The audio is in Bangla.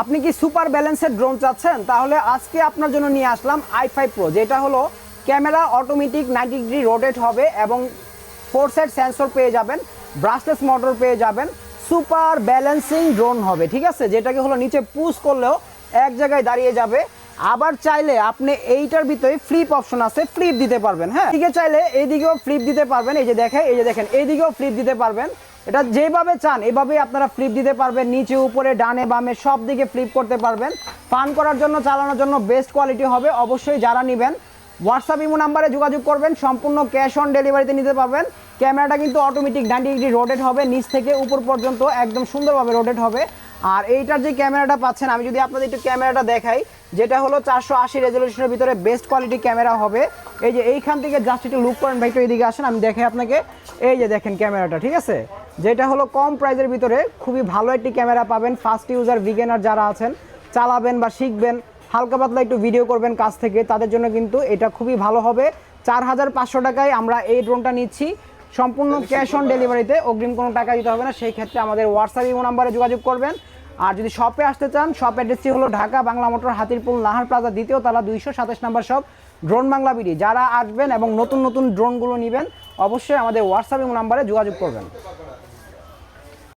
আপনি কি সুপার ব্যালেন্সের ড্রোন চাচ্ছেন? তাহলে আজকে আপনার জন্য নিয়ে আসলাম আই ফাইভ প্রো যেটা হলো camera automatic ninety degree rotate হবে এবং ফোর সাইড সেন্সর পেয়ে যাবেন ব্রাশলেস মোটর পেয়ে যাবেন সুপার ব্যালেন্সিং ড্রোন হবে, ঠিক আছে? যেটাকে হলো নিচে পুশ করলেও এক জায়গায় দাঁড়িয়ে যাবে। আবার চাইলে আপনি এইটার ভিতরে ফ্লিপ অপশন আছে ফ্লিপ দিতে পারবেন হ্যাঁ? ঠিক চাইলে এইদিকেও ফ্লিপ দিতে পারবেন, এই যে দেখে এই যে দেখেন, এইদিকেও ফ্লিপ দিতে পারবেন। এটা যেভাবে চান, এভাবেই আপনারা ফ্লিপ দিতে পারবেন, নিচে, উপরে, ডানে, বামে সব দিকে ফ্লিপ করতে পারবেন। ফান করার জন্য, চালানোর জন্য বেস্ট কোয়ালিটি হবে, অবশ্যই যারা নেবেন। হোয়াটসঅ্যাপ ইমো নাম্বারে যোগাযোগ করবেন, সম্পূর্ণ ক্যাশ অন ডেলিভারিতে নিতে পারবেন। ক্যামেরাটা কিন্তু অটোমেটিক নাইনটি ডিগ্রি রোটেট হবে, নিচ থেকে উপর পর্যন্ত একদম সুন্দরভাবে রোটেট হবে। আর এইটার যে ক্যামেরাটা পাচ্ছেন, আমি যদি আপনাদের একটু ক্যামেরাটা দেখাই, যেটা হলো চারশো আশি রেজলিউশনের ভিতরে বেস্ট কোয়ালিটি ক্যামেরা হবে। এই যে এইখান থেকে জাস্ট একটু লুক করেন ভাই, একটু এদিকে আসেন, আমি দেখে আপনাকে। এই যে দেখেন ক্যামেরাটা ঠিক আছে? যেটা হলো কম প্রাইজের ভিতরে খুবই ভালো একটি ক্যামেরা পাবেন ফার্স্ট ইউজার বিগেনার যারা আছেন চালাবেন বা শিখবেন হালকা পাতলা একটু ভিডিও করবেন কাছ থেকে তাদের জন্য কিন্তু এটা খুবই ভালো হবে। চার হাজার পাঁচশো টাকায় আমরা এই ড্রোনটা নিচ্ছি। সম্পূর্ণ ক্যাশ অন ডেলিভারিতে অগ্রিম কোনো টাকা দিতে হবে না সেই ক্ষেত্রে আমাদের হোয়াটসঅ্যাপ ইমো নাম্বারে যোগাযোগ করবেন। আর যদি শপে আসতে চান শপ অ্যাড্রেসটি হলো ঢাকা বাংলা মোটর হাতিরপুল নাহার প্লাজা দ্বিতীয় তালা দুইশো সাতাশ number shop drone Bangla BD. যারা আসবেন এবং নতুন নতুন ড্রোনগুলো নেবেন অবশ্যই আমাদের হোয়াটসঅ্যাপ ইমো নাম্বারে যোগাযোগ করবেন।